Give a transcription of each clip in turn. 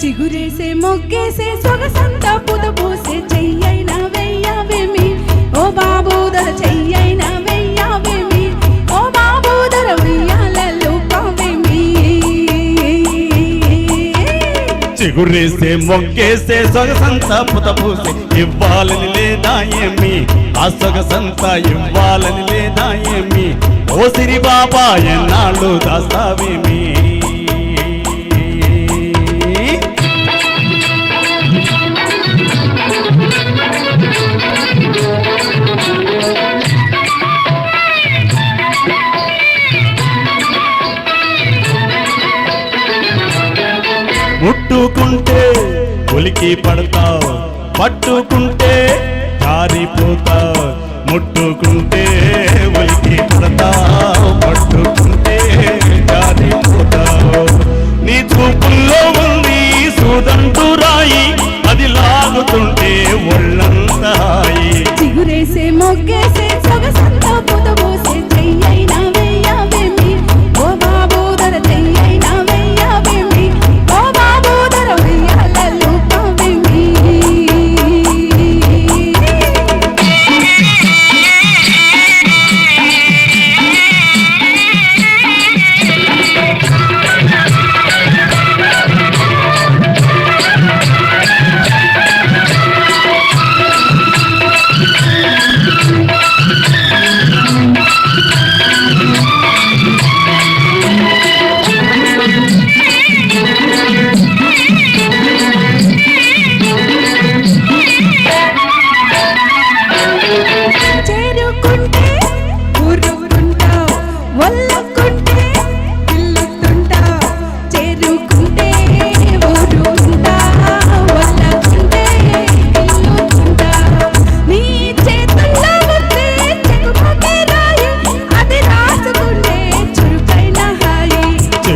చిగురేసే మొగ్గేసే సొగసంతా పుదబోసే చెయ్యైనా వెయ్యవేమి ఓ బాబోదర చెయ్యైనా వెయ్యవేమి ఓ బాబోదర వెయ్యాలలో కావేమి చిగురేసే మొగ్గేసే సొగసంత పోసే ఇవ్వాలని లేదా ఏమి? ఆ సొగసంత ఇవ్వాలని లేదా ఏమి? ఓ సిరి బాబా ఎన్నాళ్ళు దాస్తావేమి? ముట్టుకుంటే ఉలికి పడతావు. పట్టుకుంటే జారిపోతావు. ముట్టుకుంటే ఉలికి పడతావు. పట్టుకుంటే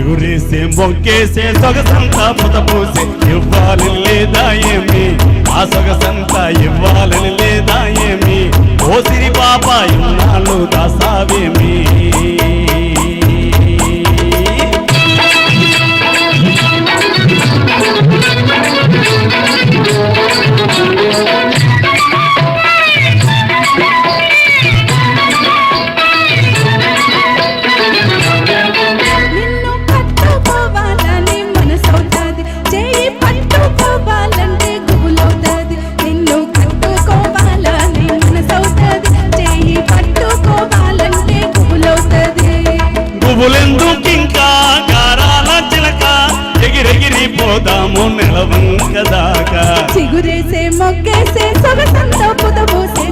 చెగురేసే మొక్కేసే సొగసంతా పుతపూసే ఇవ్వాలని లేదా ఏమి? ఆ సొగసంతా ఇవ్వాలని లేదా ఏమి? ఓ సిరి పాప ఇన్నాళ్ళు దాసావేమి? పువ్వులెందుకింకా గారాల చిలక. ఎగిరెగిరి పోదాము నెలవంక దాకా చిగురేసే మొగ్గేసే సొగసంతో పుదబోసే